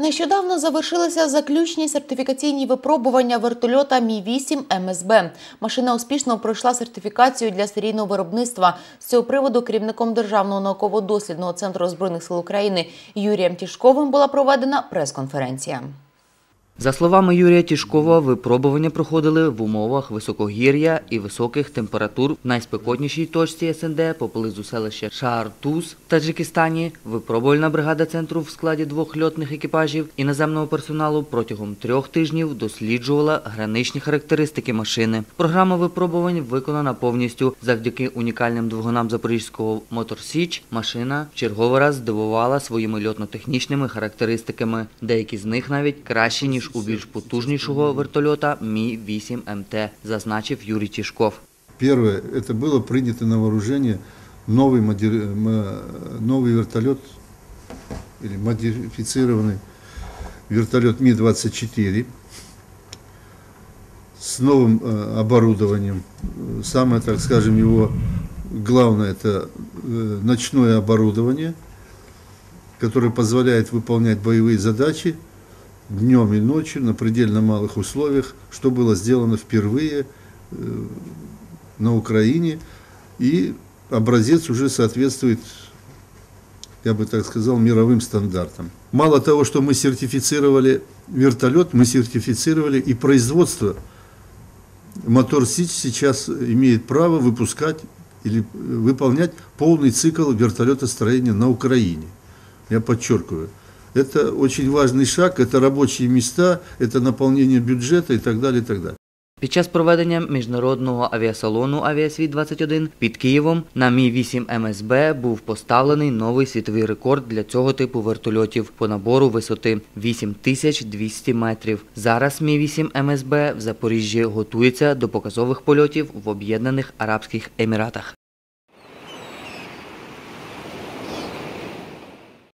Нещодавно завершилися заключні сертифікаційні випробування вертольота Мі-8 МСБ. Машина успішно пройшла сертифікацію для серійного виробництва. З цього приводу керівником Державного науково-дослідного центру збройних сил України Юрієм Тішковим була проведена прес-конференція. За словами Юрія Тішкова, випробування проходили в умовах високогір'я і високих температур в найспекотнішій точці СНД поблизу селища Шаартуз в Таджикистані. Випробувальна бригада центру в складі двох льотних екіпажів іноземного персоналу протягом трьох тижнів досліджувала граничні характеристики машини. Програма випробувань виконана повністю завдяки унікальним двигунам запорізького Моторсіч. Машина в черговий раз здивувала своїми льотно-технічними характеристиками. Деякі з них навіть кращі ніж у більш потужнішого вертольота Мі-8 МТ, зазначив Юрій Тішков. Первое, это было принято на вооружение новый, модер- м- новый вертолет или модифицированный вертолет Ми-24 с новым э, оборудованием. Э, Самое, так скажем, его главное это э, ночное оборудование, которое позволяет выполнять боевые задачи днем и ночью на предельно малых условиях, что было сделано впервые э, на Украине, и образец уже соответствует, я бы так сказал, мировым стандартам. Мало того, что мы сертифицировали вертолет, мы сертифицировали и производство. Мотор Сич сейчас имеет право выпускать или выполнять полный цикл вертолетостроения на Украине. Я подчеркиваю. Это очень важный шаг, это рабочие места, это наполнение бюджета и так далее, и так далее. Під час проведення міжнародного авіасалону Авіасвіт-21 під Києвом на Мі-8 МСБ був поставлений новий світовий рекорд для цього типу вертольотів по набору висоти 8200 метрів. Зараз Мі-8 МСБ в Запоріжжі готується до показових польотів в Об'єднаних Арабських Еміратах.